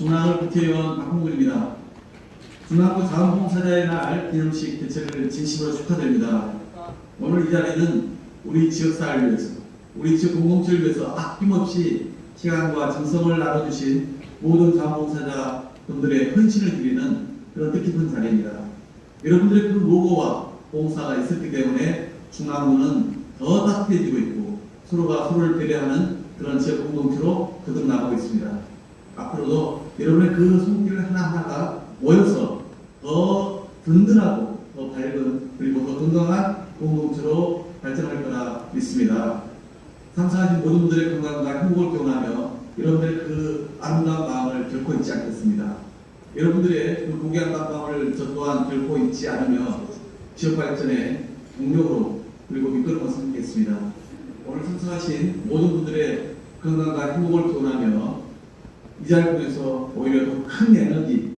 중앙을 국회의원 박홍근입니다. 중앙부 자원봉사자의 날 기념식 개최를 진심으로 축하드립니다. 오늘 이 자리는 우리 지역사회를 위해서, 우리 지역 공동체를 위해서 아낌없이 시간과 정성을 나눠주신 모든 자원봉사자 분들의 헌신을 드리는 그런 뜻깊은 자리입니다. 여러분들의 그 노고와 봉사가 있었기 때문에 중앙부는 더 따뜻해지고 있고 서로가 서로를 배려하는 그런 지역 공동체로 거듭나가고 있습니다. 앞으로도 여러분의 그 손길 하나하나가 모여서 더 든든하고 더 밝은 그리고 더 건강한 공동체로 발전할 거라 믿습니다. 참석하신 모든 분들의 건강과 행복을 기원하며 여러분들의 그 아름다운 마음을 결코 잊지 않겠습니다. 여러분들의 그 고귀한 마음을 저 또한 결코 잊지 않으며 지역 발전의 동력으로 그리고 이끌어 갔으겠습니다. 오늘 참석하신 모든 분들의 건강과 행복을 기원하며 이 자리를 통해서 오히려 더 큰 에너지